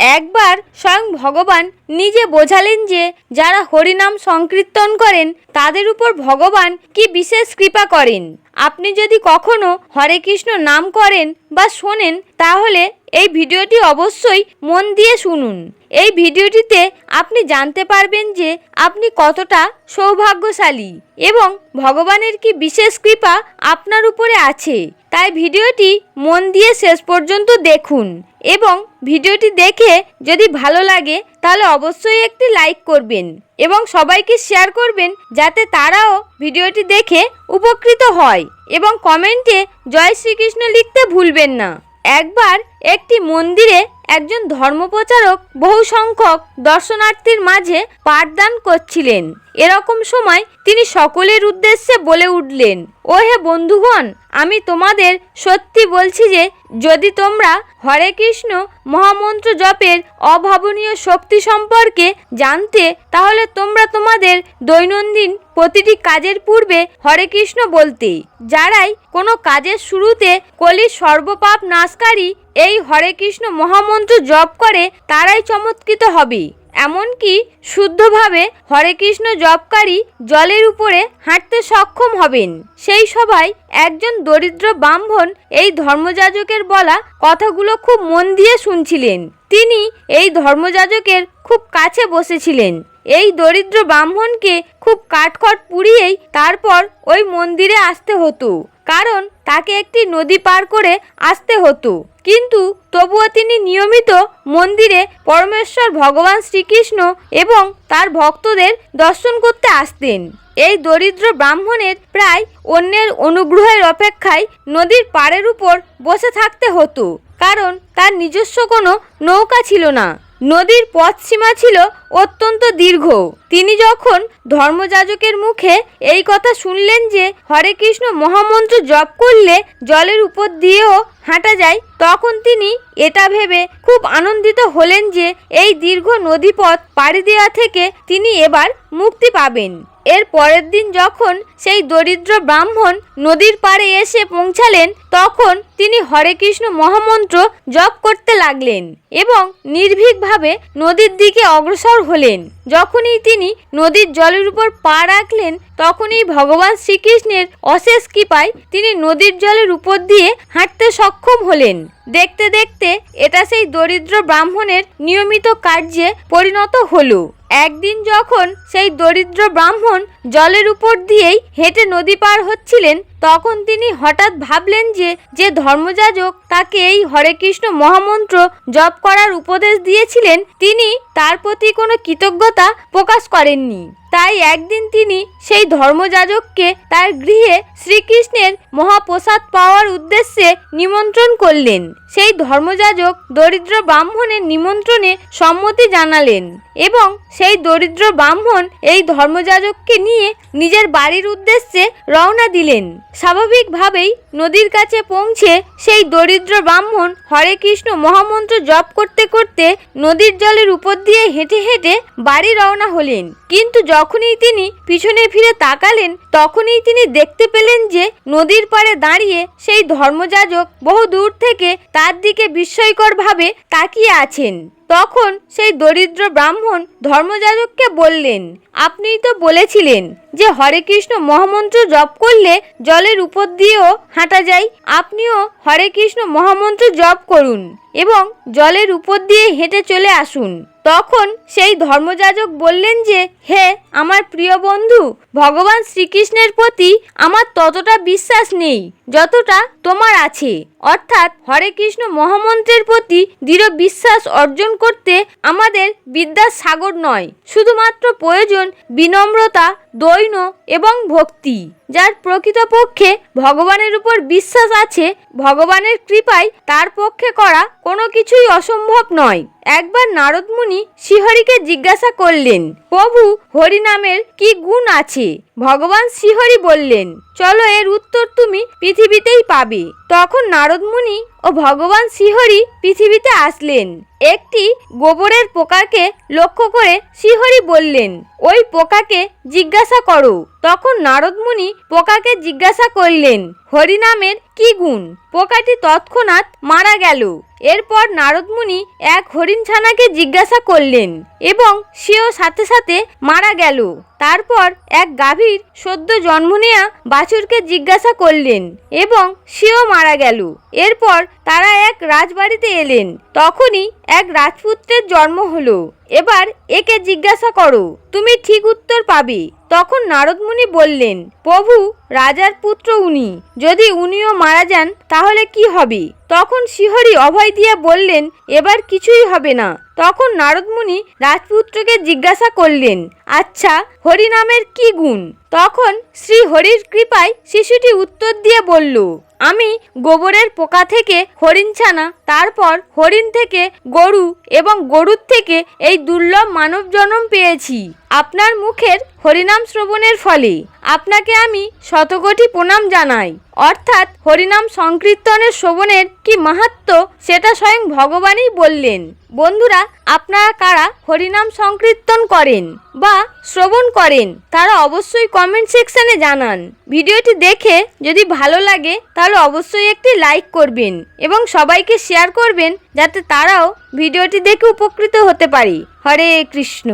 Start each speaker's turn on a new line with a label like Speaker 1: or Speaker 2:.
Speaker 1: একবার স্বয়ং ভগবান নিজে বোঝালেন যে যারা হরিনাম সংকীর্তন করেন, তাদের উপর ভগবান কি বিশেষ কৃপা করেন। আপনি যদি কখনো হরে কৃষ্ণ নাম করেন বা শোনেন, তাহলে এই ভিডিওটি অবশ্যই মন দিয়ে শুনুন। এই ভিডিওটিতে আপনি জানতে পারবেন যে আপনি কতটা সৌভাগ্যশালী এবং ভগবানের কি বিশেষ কৃপা আপনার উপরে আছে। তাই ভিডিওটি মন দিয়ে শেষ পর্যন্ত দেখুন এবং ভিডিওটি দেখে যদি ভালো লাগে তাহলে অবশ্যই একটি লাইক করবেন এবং সবাইকে শেয়ার করবেন যাতে তারাও ভিডিওটি দেখে উপকৃত হয় এবং কমেন্টে জয় শ্রীকৃষ্ণ লিখতে ভুলবেন না। একবার একটি মন্দিরে একজন ধর্মপ্রচারক বহু সংখ্যক দর্শনার্থীর মাঝে পাঠদান করছিলেন। এরকম সময় তিনি সকলের উদ্দেশ্যে বলে উঠলেন ও হে বন্ধুগণ, আমি তোমাদের সত্যি বলছি যে, যদি তোমরা হরে কৃষ্ণ মহামন্ত্র জপের অভাবনীয় শক্তি সম্পর্কে জানতে, তাহলে তোমরা তোমাদের দৈনন্দিন প্রতিটি কাজের পূর্বে হরে কৃষ্ণ বলতে, যারাই কোনো কাজের শুরুতে কলির সর্বপাপ নাশকারী এই হরে কৃষ্ণ মহামন্ত্র জপ করে, তারাই চমৎকৃত হবে। এমনকি শুদ্ধভাবে হরে কৃষ্ণ জপকারী জলের উপরে হাঁটতে সক্ষম হবেন। সেই সবাই একজন দরিদ্র ব্রাহ্মণ এই ধর্মযাজকের বলা কথাগুলো খুব মন দিয়ে শুনছিলেন। তিনি এই ধর্মযাজকের খুব কাছে বসেছিলেন। এই দরিদ্র ব্রাহ্মণকে খুব কাঠখট পুড়িয়েই তারপর ওই মন্দিরে আসতে হতো। কারণ তাকে একটি নদী পার করে আসতে হতো। কিন্তু তবুও তিনি নিয়মিত মন্দিরে পরমেশ্বর ভগবান শ্রীকৃষ্ণ এবং তার ভক্তদের দর্শন করতে আসতেন। এই দরিদ্র ব্রাহ্মণের প্রায় অন্যের অনুগ্রহের অপেক্ষায় নদীর পাড়ের উপর বসে থাকতে হতো। কারণ তার নিজস্ব কোনো নৌকা ছিল না। নদীর পথ সীমা ছিল অত্যন্ত দীর্ঘ। তিনি যখন ধর্মযাজকের মুখে এই কথা শুনলেন যে হরে কৃষ্ণ মহামন্ত্র জপ করলে জলের উপর দিয়েও হাঁটা যায়, তখন তিনি এটা ভেবে খুব আনন্দিত হলেন যে এই দীর্ঘ নদীপথ পাড়ি দেওয়া থেকে তিনি এবার মুক্তি পাবেন। এর পরের দিন যখন সেই দরিদ্র ব্রাহ্মণ নদীর পাড়ে এসে পৌঁছালেন, তখন তিনি হরে কৃষ্ণ মহামন্ত্র জপ করতে লাগলেন এবং নির্ভীকভাবে নদীর দিকে অগ্রসর হলেন। যখনই তিনি নদীর জলের উপর পা রাখলেন, তখনই ভগবান শ্রীকৃষ্ণের অশেষ কৃপায় তিনি নদীর জলের উপর দিয়ে হাঁটতে সক্ষম হলেন। দেখতে দেখতে এটা সেই দরিদ্র ব্রাহ্মণের নিয়মিত কার্যে পরিণত হলো। একদিন যখন সেই দরিদ্র ব্রাহ্মণ জলের উপর দিয়েই হেঁটে নদী পার হচ্ছিলেন তখন তিনি হঠাৎ ভাবলেন যে যে ধর্মযাজক তাকে এই হরে কৃষ্ণ মহামন্ত্র জপ করার উপদেশ দিয়েছিলেন, তিনি তার প্রতি কোনো কৃতজ্ঞতা প্রকাশ করেননি। তাই একদিন তিনি সেই ধর্মযাজককে তার গৃহে শ্রীকৃষ্ণের মহাপ্রসাদ পাওয়ার উদ্দেশ্যে নিমন্ত্রণ করলেন। সেই ধর্মযাজক দরিদ্র ব্রাহ্মণের নিমন্ত্রণে সম্মতি জানালেন এবং সেই দরিদ্র ব্রাহ্মণ এই ধর্মযাজককে নিয়ে নিজের বাড়ির উদ্দেশ্যে রওনা দিলেন। স্বাভাবিকভাবেই নদীর কাছে পৌঁছে সেই দরিদ্র ব্রাহ্মণ হরে কৃষ্ণ মহামন্ত্র জপ করতে করতে নদীর জলের উপর দিয়ে হেঁটে হেঁটে বাড়ি রওনা হলেন। কিন্তু যখনই তিনি পিছনে ফিরে তাকালেন, তখনই তিনি দেখতে পেলেন যে নদীর পাড়ে দাঁড়িয়ে সেই ধর্মযাজক বহু দূর থেকে তার দিকে বিস্ময়করভাবে তাকিয়ে আছেন। তখন সেই দরিদ্র ব্রাহ্মণ ধর্মযাজককে বললেন আপনি তো বলেছিলেন যে হরে কৃষ্ণ মহামন্ত্র জপ করলে জলের উপর দিয়েও হাঁটা যায়। আপনিও হরে কৃষ্ণ মহামন্ত্র জপ করুন এবং জলের উপর দিয়ে হেঁটে চলে আসুন। তখন সেই ধর্মযাজক বললেন যে, হে আমার প্রিয় বন্ধু, ভগবান শ্রীকৃষ্ণের প্রতি আমার ততটা বিশ্বাস নেই, যতটা তোমার আছে। অর্থাৎ হরে কৃষ্ণ মহামন্ত্রের প্রতি দৃঢ় বিশ্বাস অর্জন করতে আমাদের বিদ্যার সাগর নয়। শুধুমাত্র প্রয়োজন বিনম্রতা দৈন্য এবং ভক্তি, যার প্রকৃতপক্ষে ভগবানের উপর বিশ্বাস আছে, ভগবানের কৃপায় তার পক্ষে করা কোনো কিছুই অসম্ভব নয়। একবার নারদমুনি শ্রীহরিকে জিজ্ঞাসা করলেন, প্রভু হরিনামের কি গুণ আছে? ভগবান শ্রীহরি বললেন, চলো এর উত্তর তুমি পৃথিবীতেই পাবে। তখন নারদ মুনি ও ও ভগবান শ্রীহরি পৃথিবীতে আসলেন। একটি গোবরের পোকাকে লক্ষ্য করে শ্রীহরি বললেন, ওই পোকাকে জিজ্ঞাসা করো। তখন নারদমুনি পোকাকে জিজ্ঞাসা করলেন হরিনামের কি গুণ? পোকাটি তৎক্ষণাৎ মারা গেল। এরপর নারদমুনি এক হরিণ ছানাকে জিজ্ঞাসা করলেন এবং সেও সাথে সাথে মারা গেল। তারপর এক গাভীর সদ্য জন্ম নেয়া বাছুরকে জিজ্ঞাসা করলেন এবং সেও মারা গেল। এরপর তারা এক রাজবাড়িতে এলেন। তখনই এক রাজপুত্রের জন্ম হলো। এবার একে জিজ্ঞাসা করো, তুমি ঠিক উত্তর পাবে। তখন নারদমুনি বললেন, প্রভু, রাজার পুত্র উনি। যদি উনিও মারা যান, তাহলে কি হবে? তখন শিহরি অভয় দিয়ে বললেন, এবার কিছুই হবে না। তখন নারদমুনি রাজপুত্রকে জিজ্ঞাসা করলেন আচ্ছা হরিনামের কি গুণ? তখন শ্রী হরির কৃপায় শিশুটি উত্তর দিয়ে বলল আমি গোবরের পোকা থেকে হরিণ ছানা, তারপর হরিণ থেকে গরু এবং গরুর থেকে এই দুর্লভ মানব জন্ম পেয়েছি। আপনার মুখের হরিনাম শ্রবণের ফলে আপনাকে আমি শতকোটি প্রণাম জানাই। অর্থাৎ হরিনাম সংকীর্তনের শ্রবণের কি মাহাত্ম সেটা স্বয়ং ভগবানই বললেন। বন্ধুরা, আপনারা কারা হরিনাম সংকীর্তন করেন বা শ্রবণ করেন, তারা অবশ্যই কমেন্ট সেকশনে জানান। ভিডিওটি দেখে যদি ভালো লাগে তাহলে অবশ্যই একটি লাইক করবেন এবং সবাইকে শেয়ার করবেন যাতে তারাও ভিডিওটি দেখে উপকৃত হতে পারি। হরে কৃষ্ণ।